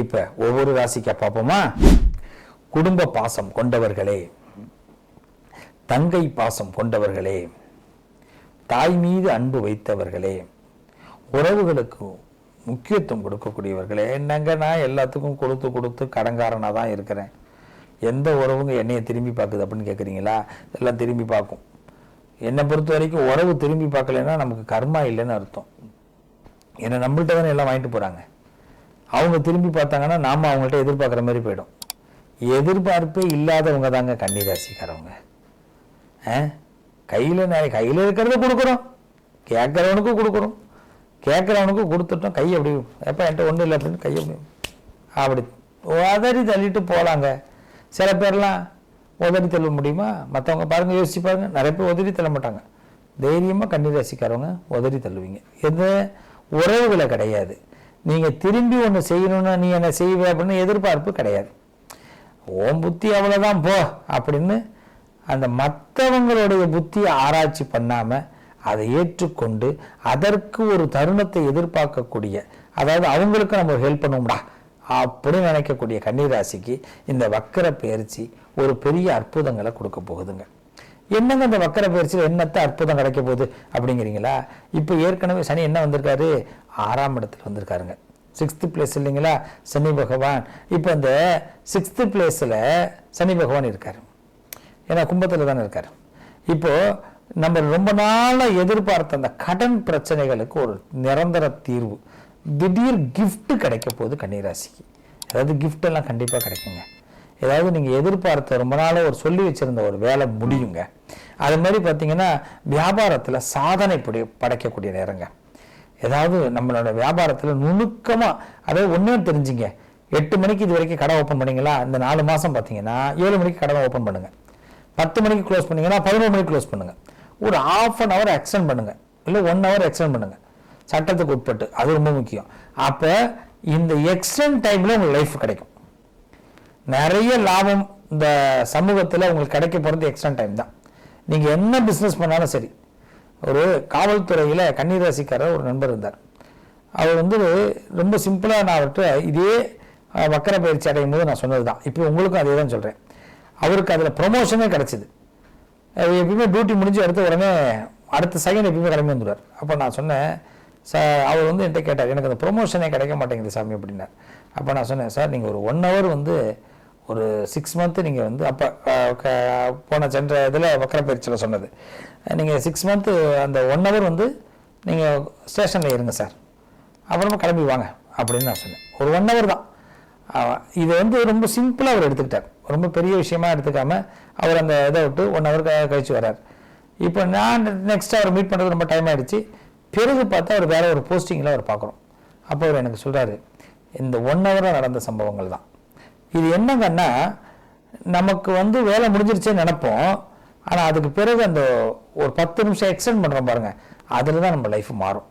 இப்ப ஒவ்வொரு ராசிக்கா பார்ப்போமா? குடும்ப பாசம் கொண்டவர்களே தங்கை பாசம் கொண்டவர்களே தாய் மீது அன்பு வைத்தவர்களே உறவுகளுக்கு முக்கியத்துவம் கொடுக்கக்கூடியவர்களே என்னங்க நான் எல்லாத்துக்கும் கொடுத்து கொடுத்து கடங்காரனாக தான் இருக்கிறேன். எந்த உறவுங்க என்னையை திரும்பி பார்க்குது அப்படின்னு கேட்குறீங்களா எல்லாம் திரும்பி பார்க்கும். என்னை பொறுத்த வரைக்கும் உறவு திரும்பி பார்க்கலைன்னா நமக்கு கர்மா இல்லைன்னு அர்த்தம். ஏன்னா நம்மள்கிட்ட தானே எல்லாம் வாங்கிட்டு போகிறாங்க அவங்க திரும்பி பார்த்தாங்கன்னா நாம அவங்கள்ட்ட எதிர்பார்க்குற மாதிரி போயிடும். எதிர்பார்ப்பே இல்லாதவங்க தாங்க கண்ணீராசிக்காரவங்க கையில் நிறைய கையில் இருக்கிறத கொடுக்குறோம். கேட்குறவனுக்கும் கொடுக்குறோம். கேட்குறவனுக்கும் கொடுத்துட்டோம். கை அப்படி எப்போ என்கிட்ட ஒன்றும் இல்லை அப்படின்னு கை அப்படி அப்படி உதறி தள்ளிட்டு போகலாங்க சில பேர்லாம் உதறி தள்ள முடியுமா? மற்றவங்க பாருங்கள் யோசிச்சு பாருங்கள் நிறைய பேர் உதறி தள்ள மாட்டாங்க. தைரியமாக கண்ணீர் ராசிக்காரவங்க உதறி தள்ளுவீங்க. எந்த உறவுகளை கிடையாது. நீங்கள் திரும்பி ஒன்று செய்யணும்னா நீ என்ன செய்வே அப்படின்னு எதிர்பார்ப்பு கிடையாது. ஓம் புத்தி அவ்வளோதான் போ அப்படின்னு அந்த மற்றவங்களுடைய புத்தியை ஆராய்ச்சி பண்ணாமல் அதை ஏற்றுக்கொண்டு அதற்கு ஒரு தருணத்தை எதிர்பார்க்கக்கூடிய அதாவது அவங்களுக்கு நம்ம ஹெல்ப் பண்ணுவோம்டா அப்படின்னு நினைக்கக்கூடிய கன்னிராசிக்கு இந்த வக்கர பயிற்சி ஒரு பெரிய அற்புதங்களை கொடுக்க போகுதுங்க. என்னங்க இந்த வக்கர பயிற்சியில் என்னத்த அற்புதம் கிடைக்க போகுது அப்படிங்கிறீங்களா? இப்போ ஏற்கனவே சனி என்ன வந்திருக்காரு? ஆறாம் இடத்துல வந்திருக்காருங்க. சிக்ஸ்த்து பிளேஸ் இல்லைங்களா? சனி பகவான். இப்போ அந்த சிக்ஸ்த்து பிளேஸில் சனி பகவான் இருக்கார். ஏன்னா கும்பத்தில் தானே இருக்கார். இப்போது நம்ம ரொம்ப நாளாக எதிர்பார்த்த அந்த கடன் பிரச்சனைகளுக்கு ஒரு நிரந்தர தீர்வு. திடீர் கிஃப்ட்டு கிடைக்க போகுது கன்னிராசிக்கு. அதாவது gift எல்லாம் கண்டிப்பாக கிடைக்குங்க. ஏதாவது நீங்கள் எதிர்பார்த்த ரொம்ப நாளாக ஒரு சொல்லி வச்சுருந்த ஒரு வேலை முடியுங்க. அது மாதிரி பார்த்தீங்கன்னா வியாபாரத்தில் சாதனை படி படைக்கக்கூடிய நேரங்க. ஏதாவது நம்மளோட வியாபாரத்தில் நுணுக்கமாக அதாவது ஒன்றே தெரிஞ்சுங்க. எட்டு மணிக்கு இது வரைக்கும் கடை ஓப்பன் பண்ணீங்களா? இந்த நாலு மாதம் பார்த்தீங்கன்னா ஏழு மணிக்கு கடை ஓப்பன் பண்ணுங்கள் பத்து மணிக்கு க்ளோஸ் பண்ணீங்கன்னா பதினோரு மணிக்கு க்ளோஸ் பண்ணுங்கள் ஒரு ஆஃப் அன் ஹவர் எக்ஸ்டெண்ட் பண்ணுங்கள் இல்லை ஒன் ஹவர் எக்ஸ்டெண்ட் பண்ணுங்கள் சட்டத்துக்கு உட்பட்டு. அது ரொம்ப முக்கியம். அப்போ இந்த எக்ஸ்டெண்ட் டைமில் உங்களுக்கு லைஃப் கிடைக்கும். நிறைய லாபம் இந்த சமூகத்தில் உங்களுக்கு கிடைக்க போகிறது எக்ஸ்டன் டைம் தான். நீங்கள் என்ன பிஸ்னஸ் பண்ணாலும் சரி ஒரு காவல்துறையில் கண்ணீர் ஒரு நண்பர் இருந்தார். அவர் வந்து ரொம்ப சிம்பிளாக நான் அவர்கிட்ட இதே வக்கர பயிற்சி அடையும் போது நான் சொன்னது தான் இப்போ உங்களுக்கும் அதே தான் சொல்கிறேன் அவருக்கு அதில் ப்ரொமோஷனே கிடச்சிது. எப்பயுமே டியூட்டி முடிஞ்சு அடுத்த உடனே அடுத்த செகண்ட் எப்பயுமே கிளம்பி வந்துடுவார். அப்போ நான் சொன்னேன் சார் அவர் வந்து என்கிட்ட கேட்டார் எனக்கு அந்த ப்ரொமோஷனே கிடைக்க மாட்டேங்குது சாமி அப்படின்னார். அப்போ நான் சொன்னேன் சார் நீங்கள் ஒரு ஒன் ஹவர் வந்து ஒரு சிக்ஸ் மந்த்து நீங்கள் வந்து அப்போ போன சென்ற இதில் வக்கரப்பயிற்சியில் சொன்னது. நீங்கள் சிக்ஸ் மந்த்து அந்த ஒன் ஹவர் வந்து நீங்கள் ஸ்டேஷனில் இருங்க சார். அப்புறமா கிளம்பி வாங்க அப்படின்னு நான் சொன்னேன். ஒரு ஒன் ஹவர் தான். இது வந்து ரொம்ப சிம்பிளாக அவர் எடுத்துக்கிட்டார். ரொம்ப பெரிய விஷயமா எடுத்துக்காமல் அவர் அந்த இதை விட்டு ஒன் ஹவர் கழிச்சு வர்றார். இப்போ நான் நெக்ஸ்ட் அவர் மீட் பண்ணுறது ரொம்ப டைம் ஆகிடுச்சு பிறகு பார்த்தா அவர் வேறு ஒரு போஸ்டிங்கில் அவர் பார்க்குறோம் அப்போ அவர் எனக்கு சொல்கிறாரு இந்த ஒன் ஹவராக நடந்த சம்பவங்கள் தான். இது என்னங்கன்னா நமக்கு வந்து வேலை முடிஞ்சிருச்சேன்னு நினைப்போம். ஆனால் அதுக்கு பிறகு அந்த ஒரு பத்து நிமிஷம் எக்ஸ்டெண்ட் பண்ணுறோம் பாருங்கள் அதில் தான் நம்ம லைஃப் மாறும்.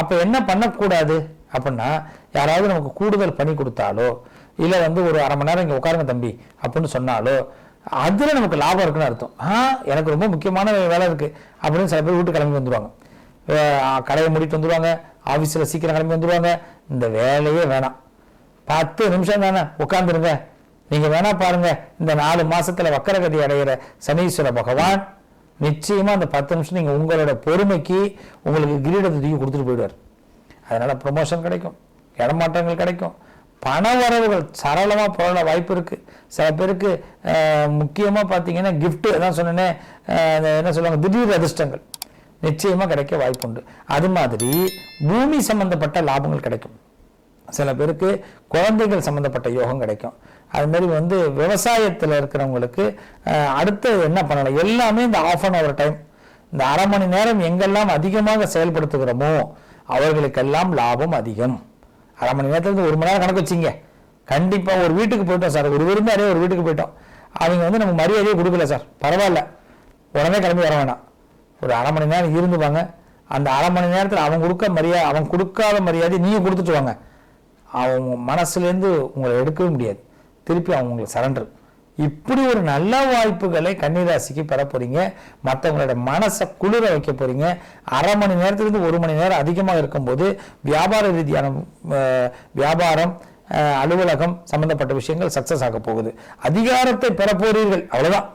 அப்போ என்ன பண்ணக்கூடாது அப்படின்னா யாராவது நமக்கு கூடுதல் பணி கொடுத்தாலோ இல்லை வந்து ஒரு அரை மணி நேரம் இங்கே உட்காருங்க தம்பி அப்படின்னு சொன்னாலோ அதில் நமக்கு லாபம் இருக்குன்னு அர்த்தம். ஆ எனக்கு ரொம்ப முக்கியமான வேலை இருக்குது அப்படின்னு சில பேர் வீட்டு கிளம்பி வந்துடுவாங்க கடையை மூடிட்டு வந்துடுவாங்க ஆஃபீஸில் சீக்கிரம் கிளம்பி வந்துடுவாங்க இந்த வேலையே வேணாம். பத்து நிமிஷம் தானே உட்காந்துருங்க நீங்க வேணா பாருங்க இந்த நாலு மாசத்துல வக்கரகதி அடைகிற சனீஸ்வர பகவான் நிச்சயமா அந்த பத்து நிமிஷம் நீங்க உங்களோட பொறுமைக்கு உங்களுக்கு கிரீடத்தை தூக்கி கொடுத்துட்டு போயிடுவார். அதனால ப்ரொமோஷன் கிடைக்கும் இடமாற்றங்கள் கிடைக்கும். பண வரவுகள் சரளமாக புரள வாய்ப்பு இருக்குது சில பேருக்கு முக்கியமாக பார்த்தீங்கன்னா கிஃப்ட்டு அதான் சொன்னேனே என்ன சொல்லுவாங்க திடீர் அதிர்ஷ்டங்கள் நிச்சயமாக கிடைக்க வாய்ப்புண்டு. அது மாதிரி பூமி சம்பந்தப்பட்ட லாபங்கள் கிடைக்கும். சில பேருக்கு குழந்தைகள் சம்மந்தப்பட்ட யோகம் கிடைக்கும். அதுமாரி வந்து விவசாயத்தில் இருக்கிறவங்களுக்கு அடுத்து என்ன பண்ணலாம் எல்லாமே இந்த ஆஃப் அன் ஹவர் டைம் இந்த அரை மணி நேரம் எங்கெல்லாம் அதிகமாக செயல்படுத்துகிறோமோ அவர்களுக்கெல்லாம் லாபம் அதிகம். அரை மணி நேரத்துலேருந்து ஒரு மணி நேரம் கணக்கு வச்சிங்க. கண்டிப்பாக ஒரு வீட்டுக்கு போயிட்டோம் சார். ஒரு விருந்தாரே ஒரு வீட்டுக்கு போயிட்டோம். அவங்க வந்து நமக்கு மரியாதையே கொடுக்கல சார். பரவாயில்ல. உடனே கிளம்பி வர வேணாம். ஒரு அரை மணி நேரம் இருந்துவாங்க அந்த அரை மணி நேரத்தில் அவன் கொடுக்க மரியாதை அவன் கொடுக்காத மரியாதை நீங்கள் கொடுத்துட்டு வாங்க. அவங்க மனசுலேருந்து உங்களை எடுக்கவே முடியாது. திருப்பி அவங்க உங்களுக்கு சரண்டர் இப்படி ஒரு நல்ல வாய்ப்புகளை கன்னிராசிக்கு பெற போறீங்க. மற்றவங்களோட மனசை குளிர வைக்க போறீங்க. அரை மணி நேரத்திலிருந்து ஒரு மணி நேரம் அதிகமாக இருக்கும்போது வியாபார ரீதியான வியாபாரம் அலுவலகம் சம்பந்தப்பட்ட விஷயங்கள் சக்சஸ் ஆக போகுது. அதிகாரத்தை பெற அவ்வளோதான்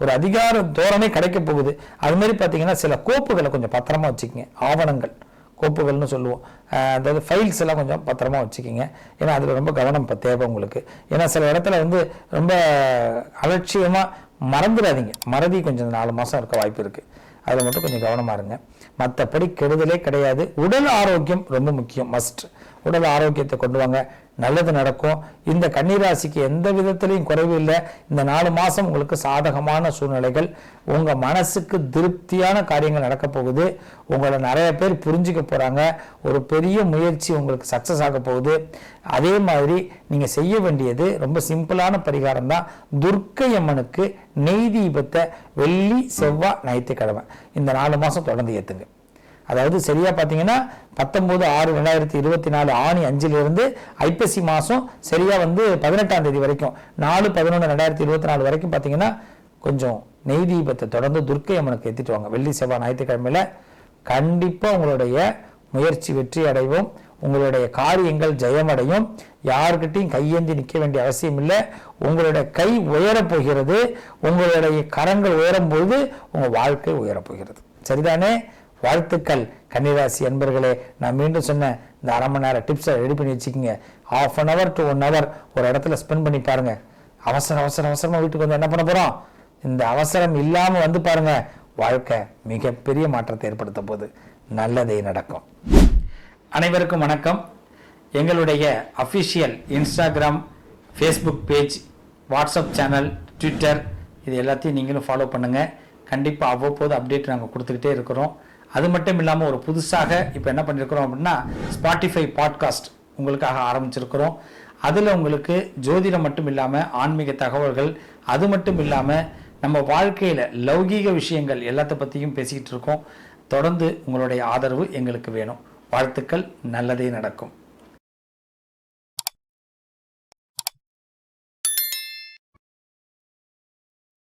ஒரு அதிகார தோரணை கிடைக்க போகுது. அது மாதிரி பார்த்தீங்கன்னா சில கோப்புகளை கொஞ்சம் பத்திரமா வச்சுக்கோங்க. ஆவணங்கள். கோப்புகள்னு சொல்லுவோம். அதாவது ஃபைல்ஸ் எல்லாம் கொஞ்சம் பத்திரமா வச்சுக்கிங்க. ஏன்னா அதில் ரொம்ப கவனம் இப்போ தேவை உங்களுக்கு. ஏன்னா சில இடத்துல வந்து ரொம்ப அலட்சியமாக மறந்துடாதீங்க. மறதி கொஞ்சம் நாலு மாதம் இருக்க வாய்ப்பு இருக்குது அதில் மட்டும் கொஞ்சம் கவனமாக இருங்க. மற்றபடி கெடுதலே கிடையாது. உடல் ஆரோக்கியம் ரொம்ப முக்கியம். மஸ்ட் உடல் ஆரோக்கியத்தை கொண்டு வாங்க. நல்லது நடக்கும். இந்த கன்னிராசிக்கு எந்த விதத்திலையும் குறைவு இல்லை. இந்த நாலு மாதம் உங்களுக்கு சாதகமான சூழ்நிலைகள். உங்கள் மனசுக்கு திருப்தியான காரியங்கள் நடக்க போகுது. உங்களை நிறைய பேர் புரிஞ்சுக்க போகிறாங்க ஒரு பெரிய முயற்சி உங்களுக்கு சக்ஸஸ் ஆக போகுது. அதே மாதிரி நீங்கள் செய்ய வேண்டியது ரொம்ப சிம்பிளான பரிகாரம் தான். துர்க்கை அம்மனுக்கு நெய் தீபத்தை வெள்ளி செவ்வாய் ஞாயிற்றுக்கிழமை. இந்த நாலு மாதம் தொடர்ந்து ஏற்றுங்க அதாவது சரியாக பார்த்தீங்கன்னா பத்தொம்போது ஆறு ரெண்டாயிரத்தி இருபத்தி நாலு ஆணி அஞ்சிலிருந்து ஐப்பசி மாதம் சரியாக வந்து பதினெட்டாம் தேதி வரைக்கும் நாலு பதினொன்று ரெண்டாயிரத்தி இருபத்தி நாலு வரைக்கும் பார்த்தீங்கன்னா கொஞ்சம் நெய் தீபத்தை தொடர்ந்து துர்க்கை அம்மனுக்கு ஏற்றிட்டு வாங்க. வெள்ளி செவ்வாய் ஞாயிற்றுக்கிழமையில கண்டிப்பாக உங்களுடைய முயற்சி வெற்றி அடைவோம். உங்களுடைய காரியங்கள் ஜெயமடையும். யாருக்கிட்டையும் கையேந்தி நிற்க வேண்டிய அவசியம் இல்லை. உங்களுடைய கை உயரப் போகிறது. உங்களுடைய கரங்கள் உயரும் பொழுது உங்கள் வாழ்க்கை உயரப் போகிறது. சரிதானே? வாழ்த்துக்கள். கன்னிராசி அன்பர்களே நான் மீண்டும் சொன்னேன் இந்த அரை மணி நேரம் டிப்ஸை ரெடி பண்ணி வச்சுக்கோங்க. Half an hour to one hour ஒரு இடத்துல ஸ்பெண்ட் பண்ணி பாருங்க. அவசர அவசர அவசரமாக வீட்டுக்கு வந்து என்ன பண்ண போகிறோம் இந்த அவசரம் இல்லாமல் வந்து பாருங்க. வாழ்க்கை மிகப்பெரிய மாற்றத்தை ஏற்படுத்த போது நல்லதே நடக்கும். அனைவருக்கும் வணக்கம். எங்களுடைய official Instagram Facebook page WhatsApp channel Twitter இது எல்லாத்தையும் நீங்களும் ஃபாலோ பண்ணுங்கள் கண்டிப்பாக அவ்வப்போது அப்டேட் நாங்கள் கொடுத்துக்கிட்டே இருக்கிறோம். அது மட்டும் இல்லாமல் ஒரு புதுசாக இப்போ என்ன பண்ணியிருக்கிறோம் அப்படின்னா ஸ்பாட்டிஃபை பாட்காஸ்ட் உங்களுக்காக ஆரம்பிச்சிருக்கிறோம். அதில் உங்களுக்கு ஜோதிடம் மட்டும் இல்லாமல் ஆன்மீக தகவல்கள் அது மட்டும் இல்லாமல் நம்ம வாழ்க்கையில் லௌகீக விஷயங்கள் எல்லாத்த பற்றியும் பேசிக்கிட்டு இருக்கோம். தொடர்ந்து உங்களுடைய ஆதரவு எங்களுக்கு வேணும். வாழ்த்துக்கள் நல்லதே நடக்கும்.